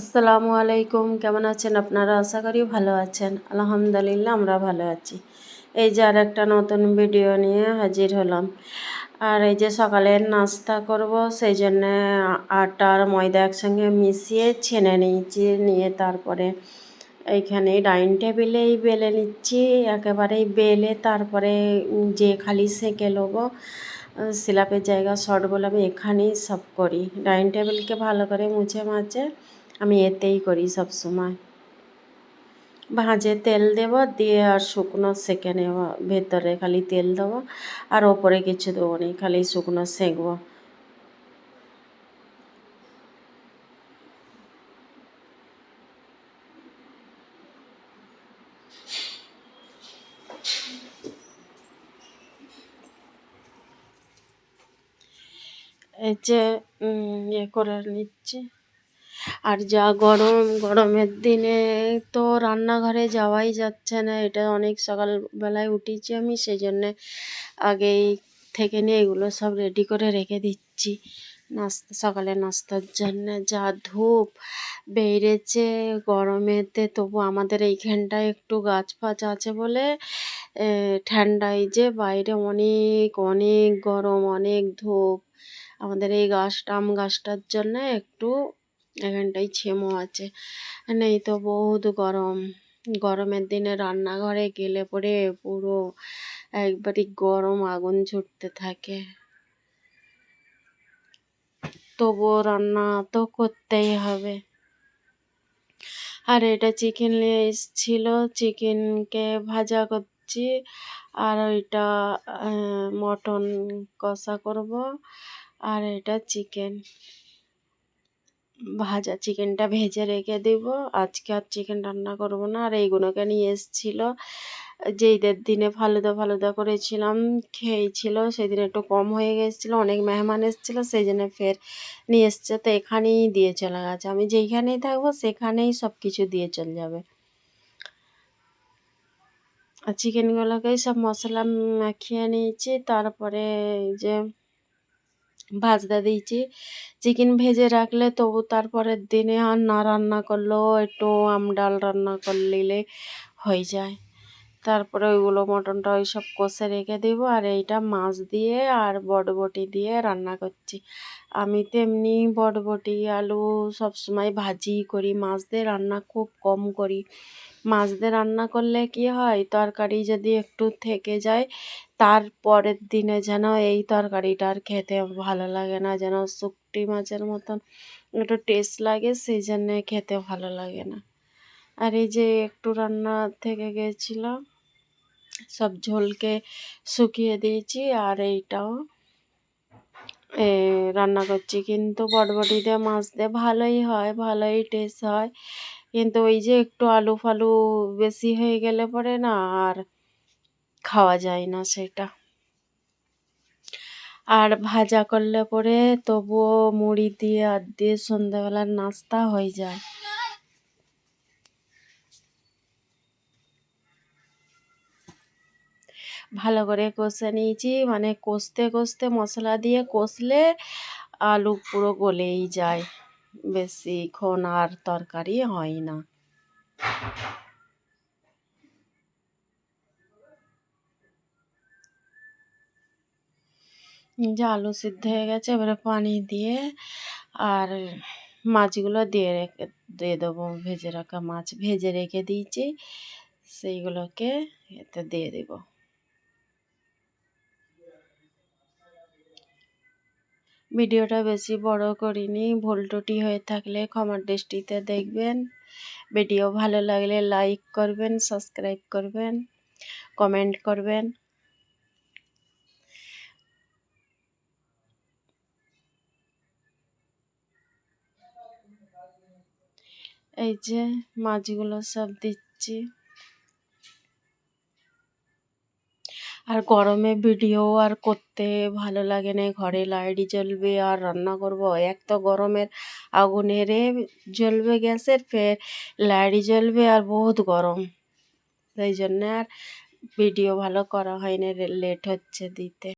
আসসালামু আলাইকুম। কেমন আছেন আপনারা? আশা করি ভালো আছেন। আলহামদুলিল্লাহ, আমরা ভালো আছি। এই যে আর একটা নতুন ভিডিও নিয়ে হাজির হলাম। আর এই যে সকালের নাস্তা করব, সেই জন্যে আটা আর ময়দা একসঙ্গে মিশিয়ে ছেনে নিয়েছি, নিয়ে তারপরে এইখানে ডাইনিং টেবিলেই বেলে নিচ্ছি। একেবারেই বেলে তারপরে যে খালি সেঁকে নেব, সিলাপের জায়গা শর্ট বলে আমি এখানেই সব করি। ডাইনিং টেবিলকে ভালো করে মুছে মাছে আমি এতেই করি সব সময়। ভাঁজে তেল দেব, দিয়ে আর শুকনো সেঁকে নেব, ভেতরে খালি তেল দেবো, আর ওপরে কিছু দেবো নি, খালি শুকনো সেঁকবো। এই যে ইয়ে করে নিচ্ছি। আর যা গরম, গরমের দিনে তো রান্নাঘরে যাওয়াই যাচ্ছে না। এটা অনেক সকালবেলায় উঠেছি আমি সেই জন্যে আগেই থেকে নিয়ে এগুলো সব রেডি করে রেখে দিচ্ছি। নাস্তা, সকালে নাস্তার জন্য যা ধূপ বেড়েছে গরমেতে, তবু আমাদের এইখানটায় একটু গাছ ফাছ আছে বলে ঠান্ডায় যে বাইরে অনেক অনেক গরম, অনেক ধূপ। আমাদের এই গাছটা আম গাছটার জন্য একটু এখানটায় ছেমো আছে। নেই তো বহুত গরম। গরমের দিনে রান্নাঘরে গেলে পরে পুরো একবারই গরম আগুন ছুটতে থাকে। তবুও রান্না তো করতেই হবে। আর এটা চিকেন নিয়ে এসেছিল। চিকেনকে ভাজা করছি। আর ওইটা মটন কষা করব। আর এটা চিকেন ভাজা চিকেনটা ভেজে রেখে দেব। আজকে আর চিকেন রান্না করব না, আর এইগুলোকে নিয়ে এসেছিল। যে ঈদের দিনে ফালুদা ফালুদা করেছিলাম, খেয়েছিল, সেদিন একটু কম হয়ে গেছিল, অনেক মেহমান এসেছিল সেই জন্য ফের নিয়ে এসছে, তো এখানেই দিয়ে চলে গেছে। আমি যেইখানেই থাকব, সেখানেই সব কিছু দিয়ে চলে যাবে। আর চিকেনগুলোকেই সব মশলা মাখিয়ে নিয়েছি, তারপরে যে ভাজতে দিয়েছি। চিকেন ভেজে রাখলে তবু তারপরের দিনে আর না রান্না করলেও একটু আম ডাল রান্না করলে হয়ে যায়। তারপরে ওইগুলো মটনটা ওই সব কষে রেখে দেব। আর এইটা মাছ দিয়ে আর বটবটি দিয়ে রান্না করছি। আমি তো এমনি বটবটি, আলু সবসময় ভাজি করি। মাছ দিয়ে রান্না খুব কম করি। মাছ দিয়ে রান্না করলে কি হয়, তরকারি যদি একটু থেকে যায় তার পরের দিনে যেন এই তরকারিটা আর খেতে ভালো লাগে না, যেন শুকটি মাছের মতন একটু টেস্ট লাগে সেই জন্যে খেতে ভালো লাগে না। আর এই যে একটু রান্না থেকে গেছিল সব ঝোলকে শুকিয়ে দিয়েছি আর এইটাও। রান্না করছি। কিন্তু বটবটি দিয়ে, মাছ দিয়ে ভালোই হয়, ভালোই টেস্ট হয়। কিন্তু ওই যে একটু আলু ফালু বেশি হয়ে গেলে পরে না আর খাওয়া যায় না সেটা। আর ভাজা করলে পরে তবুও মুড়ি দিয়ে আর দিয়ে সন্ধ্যাবেলার নাস্তা হয়ে যায়। ভালো করে কষে নিয়েছি। মানে কষতে কষতে মশলা দিয়ে কষলে আলু পুরো গলেই যায়। বেশিক্ষণ আর তরকারি হয় না। যে আলু সিদ্ধ হয়ে গেছে, এবারে পানি দিয়ে আর মাছগুলো দিয়ে রেখে, দিয়ে দেবো। ভেজে রাখা মাছ ভেজে রেখে দিয়েছি। সেইগুলোকে এতে দিয়ে দেবো। ভিডিওটা বেশি বড় করিনি, ভুল ত্রুটি হয়ে থাকলে ক্ষমার দৃষ্টিতে দেখবেন। ভিডিও ভালো লাগলে লাইক করবেন, সাবস্ক্রাইব করবেন, কমেন্ট করবেন। এই যে মাছগুলো সব দিচ্ছি। আর গরমে ভিডিও আর করতে ভালো লাগে না, ঘরে লাইট জ্বলবে আর রান্না করব। এক তো গরমের আগুনের জ্বলবে গ্যাসের, ফের লাইট জ্বলবে আর বহুত গরম। সেই জন্যে আর ভিডিও ভালো করা হয় না লেট হচ্ছে দিতে।